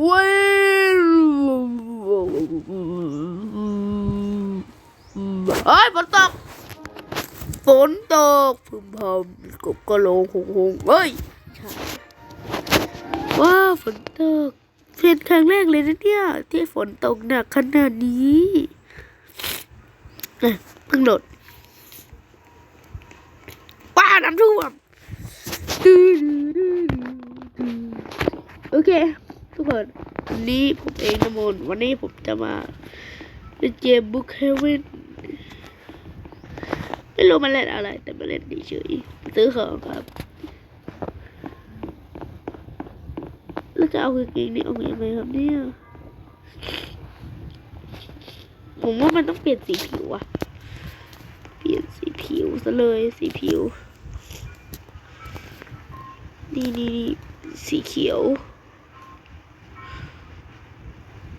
เว้ยเฮ้ยฝนตกฝนตกพึมพำกบกระโหลงหงหงเฮ้ยใช่ว้าวฝนตกเป็นครั้งแรกเลยนะเนี่ยที่ฝนตกหนักขนาดนี้อะเพิ่งโดดป้าน้ำท่วมโอเค ทุกคนวันนี้ผมเองนะมนวันนี้ผมจะมาเล่นเกมบุ๊กเฮเว่นไม่รู้มันเล่นอะไร แต่มันเล่นดีเฉยซื้อของครับแล้วจะเอากางเกงนี้ออกยังไงครับเนี่ยผมว่ามันต้องเปลี่ยนสีผิวอะเปลี่ยนสีผิวซะเลยสีผิว นี่นี่นี่สีเขียว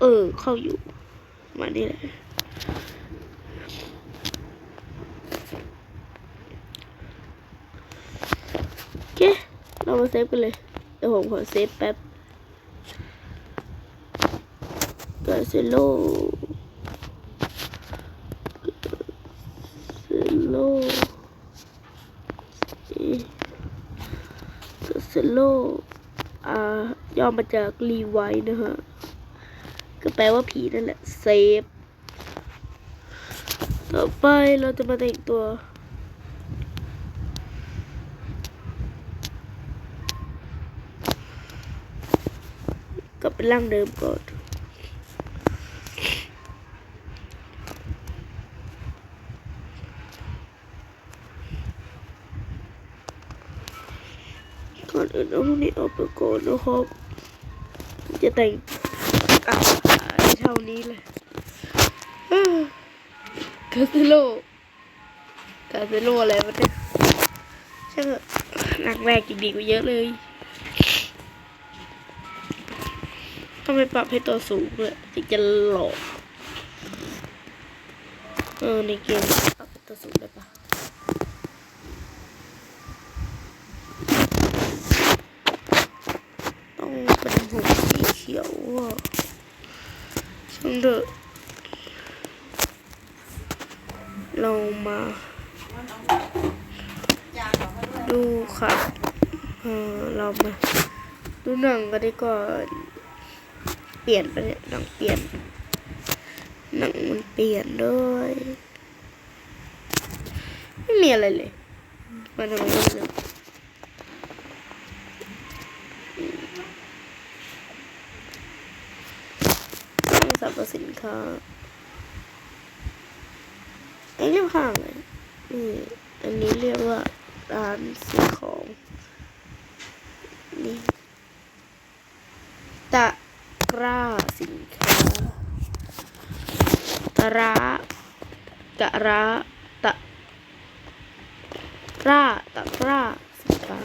เออ เข้าอยู่ มานี่แหละโอเค เรามาเซฟกันเลย เดี๋ยวผมขอเซฟแป๊บกาเซโลเซโลกาเซโลอ่าย่อมาจากรีไวนะฮะ แปลว่าผีนั่นแหละเซฟต่อไปเราจะมาแต่งตัว กลับเป็นร่างเดิมก่อนก่อนอื่นเอาพวกนี้ออกไปก่อนนะครับจะแต่งอะ ท่านี้เลยคาเซโลคาเซโลอะไรวะเนี่ยช่างหนักแรกจริงๆกว่าเยอะเลยทำไมปรับให้ตัวสูงด้วยถึงจะหลอกเออในเกมปรับตัวสูงได้ปะต้องเป็นผมสีเขียวอะช่าง เถอะ เรามาดูค่ะเออเรามาดูหนังกันดีกว่อนเปลี่ยนไปเนี่ยหนังเปลี่ยนหนังมันเปลี่ยนด้วยไม่มีอะไรเลยมันทำไมต้องเลือก พสินค้าไอ้เรียกห้างเลยนี่อันนี้เรียกว่าร้านซื้อของนี่ตะกร้าสินค้าตะระตะระตะร้าตะกร้าสินค้า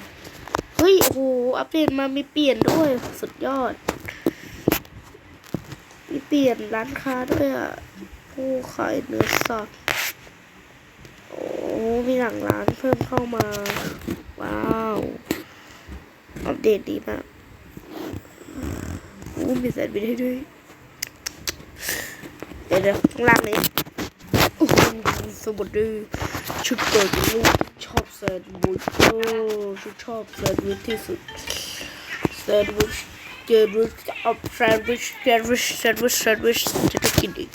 เฮ้ยโอ้โหอัปเดตมามีเปลี่ยนด้วยสุดยอด มีเปลี่ยนร้านค้าด้วยอะผู้ขายเนื้อสัตว์โอ้มีหลังร้านเพิ่มเข้ามา ว้าวอัปเดตดีมากอู้มีแซนด์วิชให้ด้วยเดี๋ยวเดี๋ยวข้างล่างนี้โอ้โหสมุดดื้อชุดเกิดลูกชอบแซนด์วิชโอ้ชุดชอบแซนด์วิชที่สุดแซนด์วิช เจอรูเอาแซนด์วิชแซนด์วิชแซนด์วิชแซนด์วิชจะได้กินอีก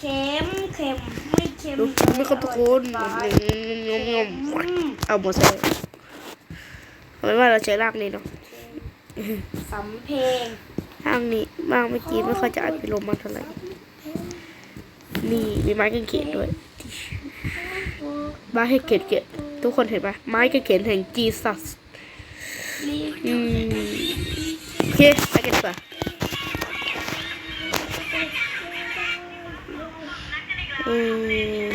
เค็มเค็มไม่เค็มดูไม่ครับทุกคนงอมงอมเอาหมดเลยเอาไว้ว่าเราใช้รากนี้เนาะสำเพลงทางนี้บ้างเมื่อกี้ไม่ค่อยจะอัดพิลมมาเท่าไหร่นี่มีไม้กางเขนด้วยไม้ให้เกตเกตทุกคนเห็นปะไม้กางเขนแห่งจีซัส อืมโอเคไปกันดีกว่าอืม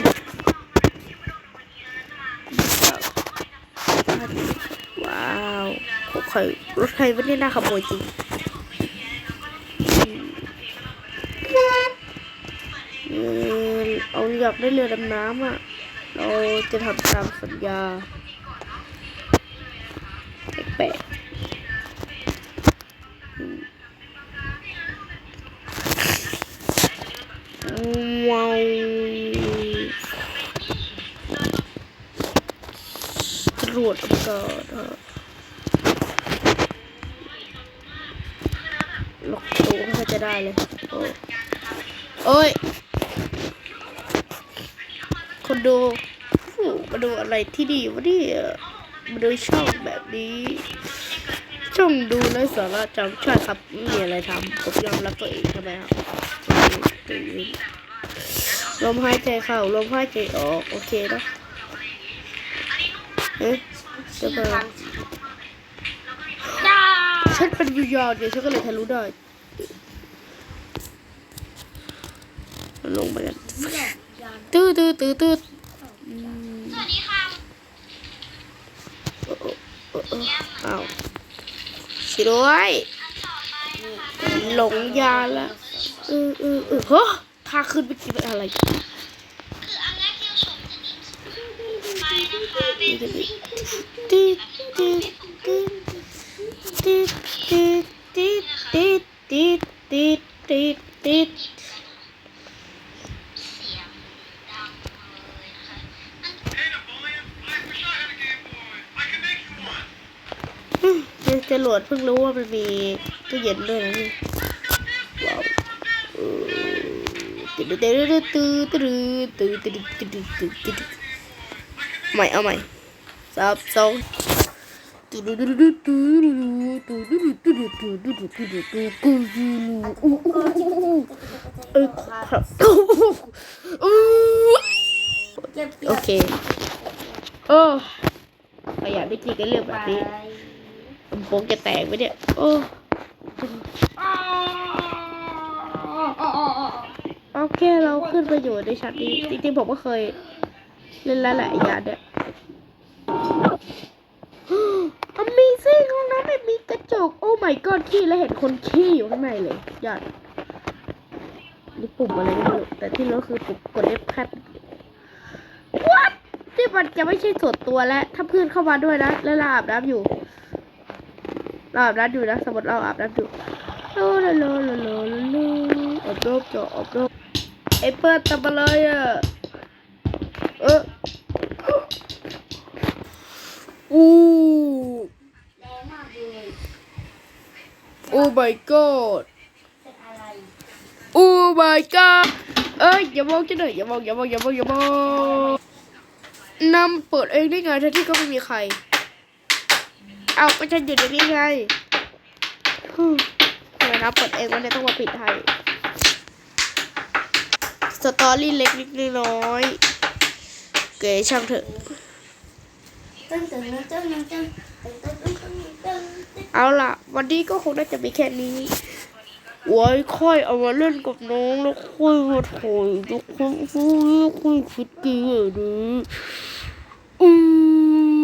ว้าวโอ้ใครรถใครวันนี้น่าขโมยจริงเออเอาอยากได้เรือดำน้ำอะ เราจะทำตามสัญญา รวจอากาศฮะล็อกตัวไม่ค่อยจะได้เลย โอ้โอยคนดูโอ้มาดูอะไรที่ดีวะเนี่ยมาดูช่องแบบนี้ ช่องดูไร้สาระจังใช่ครับไม่มีอะไรทำผมยอมรับตัวเองทำไมครับตื่นลมหายใจเข้าลมหายใจออก โอเคนะเอ๊ะ จะเปิดฉันเป็นวิญญาณเดี๋ยวฉันก็เลยทะลุได้ลงไปกันตื้อตื้อตื้อตื้อสวัสดีค่ะอ้าวชิร้วยหลงยาละเออเออือเฮ้พาขึ้นไปกินอะไรคืออันแรกที่เราชมจะนิ่งไปนะคะเป็น ดังเลยนะคะอัน Hey, Napoleon, I wish I had a Game Boy. I can make you one. อืมจรวดเพิ่งรู้ว่ามันมีตู้เย็นด้วยนะนี่ว้าวเออตื้อตื้อตื้อตื้อตื้อตื้อตื้อตื้อตื้อตื้อใหม่เอาใหม่ับสองเออครับโอเคโอ้ขยันได้กินกันเรื่องแบบนี้ผมโป๊กจะแตกไปเนี่ย โอ้โอเคเราขึ้นไปอยู่ในชั้นนี้จริงๆผมก็เคย เล่นแล้วแหละยาเนี่ย จกโอ้ my god ขี้แล้วเห็นคนขี้อยู่ข้างในเลยยอดนี่ปุ่มอะไรไม่รู้แต่ที่รู้คือปุ่มกด F คัด What ที่มันจะไม่ใช่ส่วนตัวแล้วถ้าเพื่อนเข้ามาด้วยนะแล้วเราอาบน้ำอยู่เราอาบน้ำอยู่นะสมมติเราอาบน้ำอยู่โลโลโลโลโลโลอบรมจะอบรมไอ้เปิดทำอะไรอะเอออู้ my god เป็นอ้ไ my god เอ้ยอย่ามองฉันเลยอย่ามองอย่ามองอย่ามองอย่ามองนำเปิดเองได้ไงทั้งที่ก็ไม่มีใคร เอาไปฉันอยู่ในนี้ไงเดี๋ยวนะเปิดเองวันนี้ต้องมาปิดให้สตอรี่เล็กนิดน้อยเก๋ช่างเถอะเอาล่ะ วันนี้ก็คงน่าจะมีแค่นี้ไว้ค่อยเอามาเล่นกับน้องแล้วค่อยมาถอยทุกคนฟูคุยคิดกี่ดีอืม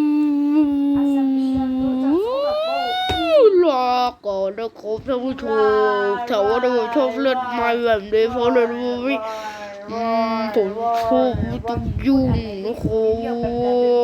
ลาก่อนนะครับท่านผู้ชมถ้าว่าท่าชอบเล่นไม้แบบนี้เพราะเล่นไม่ผมชอบต้องยุ่งนะครับ